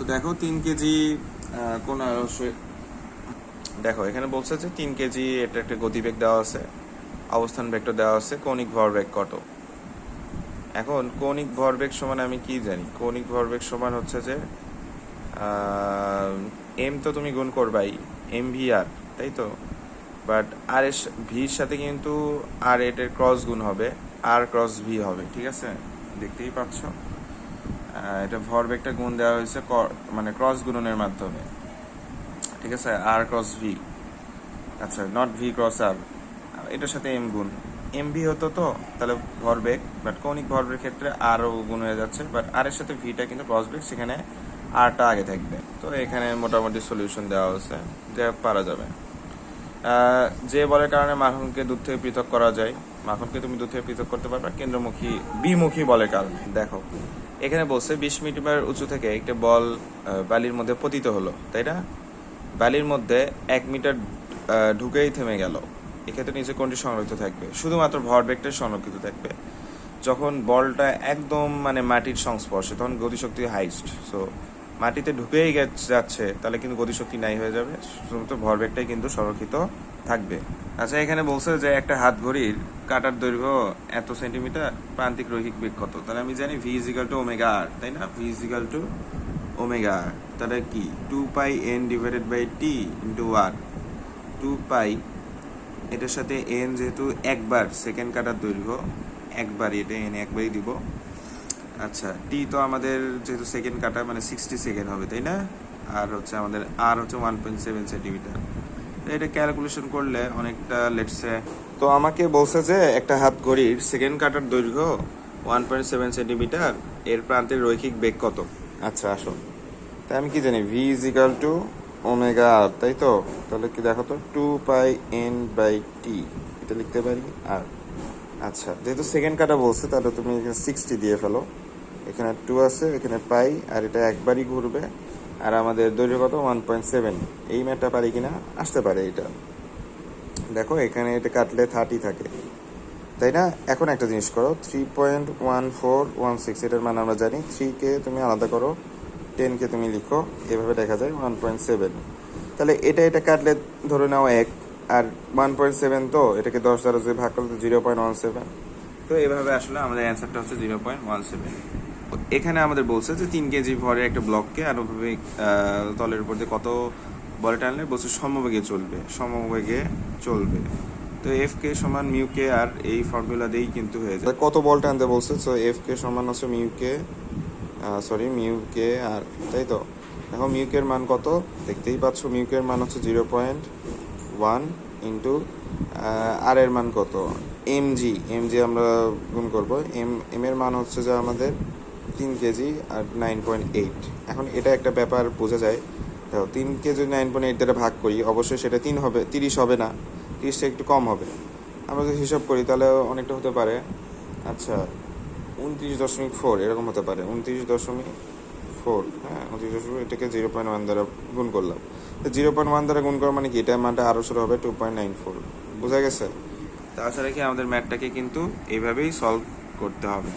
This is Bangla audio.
তো দেখো, তিন কেজি কোন দেখো, এখানে বলছে যে তিন কেজি এটা একটা গতিবেগ দেওয়া আছে, অবস্থান ভেক্টর দেওয়া আছে, কৌণিক ভরবেগ কত? এখন কৌণিক ভরবেগ সমান আমি কি জানি? কৌণিক ভরবেগ সমান হচ্ছে যে এম তো তুমি গুণ করবাই এম ভি আর তাই তো? বাট আর এর ভির সাথে কিন্তু আর এটার ক্রস গুণ হবে আর ক্রস ভি হবে, ঠিক আছে? দেখতেই পাচ্ছ? এটা ভরবেগটা গুণ দেওয়া হয়েছে মানে ক্রস গুণনের মাধ্যমে। ঠিক আছে? আর ক্রস ভি আচ্ছা নট ভি ক্রস আর এটার সাথে এম গুণ। এম ভি হতো তো, তাহলে ভরবেগ বাট কৌণিক ভরবেগের ক্ষেত্রে আরও গুণ হয়ে যাচ্ছে। বাট আর এর সাথে ভিটা কিন্তু ক্রস বেগ সেখানে আরটা আগে থাকবে। তো এখানে মোটামুটি সলিউশন দেওয়া হয়েছে। যে পারা যাবে। যে বলের কারণে মাখনকে দুধ থেকে পৃথক করা যায়, মাখনকে তুমি দুধ থেকে পৃথক করতে পারবে কেন্দ্রমুখী, বিমুখী বলের কারণে, দেখো। এখানে বলছে বিশ মিটার উঁচু থেকে একটা বল বালির মধ্যে পতিত হলো, তাই না? বালির মধ্যে এক মিটার ঢুকেই থেমে গেল। এক্ষেত্রে নিচে কোনটি সংরক্ষিত থাকবে, শুধুমাত্র ভরবেগটাই সংরক্ষিত থাকবে। যখন বলটা একদম মানে মাটির সংস্পর্শে, তখন গতিশক্তি হাইস্ট সো মাটিতে ঢুকেই যাচ্ছে, তাহলে কিন্তু গতিশক্তি নাই হয়ে যাবে। শুধুমাত্র ভরবেগটাই কিন্তু সংরক্ষিত থাকবে। আচ্ছা এখানে বলছে যে একটা হাত ঘড়ির কাটার দৈর্ঘ্য এত সেন্টিমিটার, প্রান্তিক রৈখিক বেগ কত? তাহলে আমি জানি V is equal to omega R তাই না? V is equal to omega R তাহলে কি? Two pi N divided by T into R two pi এটার সাথে এন যেহেতু একবার সেকেন্ড কাটার দৈর্ঘ্য, একবারই, এটা এন একবারই দিব। আচ্ছা টি তো আমাদের যেহেতু সেকেন্ড কাটা মানে সিক্সটি সেকেন্ড হবে, তাই না? আর হচ্ছে আমাদের আর হচ্ছে ওয়ান পয়েন্ট সেভেন সেন্টিমিটার এটা ক্যালকুলেশন করলে অনেকটা লেটসে তো আমাকে বলছে যে একটা হাত ঘড়ির সেকেন্ড কাটার দৈর্ঘ্য ওয়ান পয়েন্ট সেভেন সেন্টিমিটার এর প্রান্তের রৈখিক বেগ কত? আচ্ছা আসো। তাই আমি কি জানি V is equal to omega R তাই তো? তাহলে কি দেখো তো two pi N by T এটা লিখতে পারি? আর আচ্ছা যেহেতু সেকেন্ড কাটা বলছে, তাহলে তুমি সিক্সটি দিয়ে ফেলো। এখানে টু আছে, এখানে পাই, আর এটা একবারই ঘুরবে। আর আমাদের দৈর্ঘ্য কত? ওয়ান পয়েন্ট সেভেন এই ম্যাটটা পারি কিনা? আসতে পারে এটা। দেখো, এখানে এটা কাটলে থার্টি থাকে। তাই না? এখন একটা জিনিস করো three point one four one six এটার মানে আমরা জানি। থ্রিকে তুমি আলাদা করো টেনকে তুমি লিখো, এভাবে দেখা যায় ওয়ান পয়েন্ট সেভেন তাহলে এটা এটা কাটলে ধরে নাও এক, আর ওয়ান পয়েন্ট সেভেন তো এটাকে দশ দ্বারা যদি ভাগ করলে তো জিরো পয়েন্ট ওয়ান সেভেন তো এভাবে আসলে আমাদের অ্যান্সারটা হচ্ছে জিরো পয়েন্ট ওয়ান সেভেন এখানে আমাদের বলছে যে তিন কেজি ভরের একটা ব্লককে আনুভূমিক তলের উপর দিয়ে কত বলে টানলে বলছে সমবেগে চলবে সমবেগে চলবে। তো এফ কে সমান মিউ কে আর এই ফর্মুলা দিয়েই কিন্তু হয়ে যায়। কত বল টানতে বলছে? তো এফ কে সমান হচ্ছে mu K sorry mu K আর, তাই তো? দেখো মিউ এর মান কত? দেখতেই পাচ্ছ মিউ এর মান হচ্ছে zero point one into R এর মান কত? এম জি এম জি আমরা গুণ করব। এম এম এর মান হচ্ছে যে আমাদের তিন কেজি আর নাইন পয়েন্ট এইট এখন এটা একটা ব্যাপার বোঝা যায়। দেখো, তিন কেজি নাইন পয়েন্ট এইট দ্বারা ভাগ করি, অবশ্যই সেটা তিন হবে, তিরিশ হবে না। তিরিশটা একটু কম হবে। আমরা যদি হিসাব করি, তাহলে অনেকটা হতে পারে। আচ্ছা উনত্রিশ দশমিক ফোর এরকম হতে পারে। উনত্রিশ দশমিক ফোর হ্যাঁ উনত্রিশ দশমিক এটাকে জিরো পয়েন্ট ওয়ান দ্বারা গুণ করলাম। তো জিরো পয়েন্ট ওয়ান দ্বারা গুণ করা মানে কি? এটা মানটা আরও শুরু হবে টু পয়েন্ট নাইন ফোর বোঝা গেছে? তাছাড়া কি আমাদের ম্যাথটাকে কিন্তু এইভাবেই সলভ করতে হবে।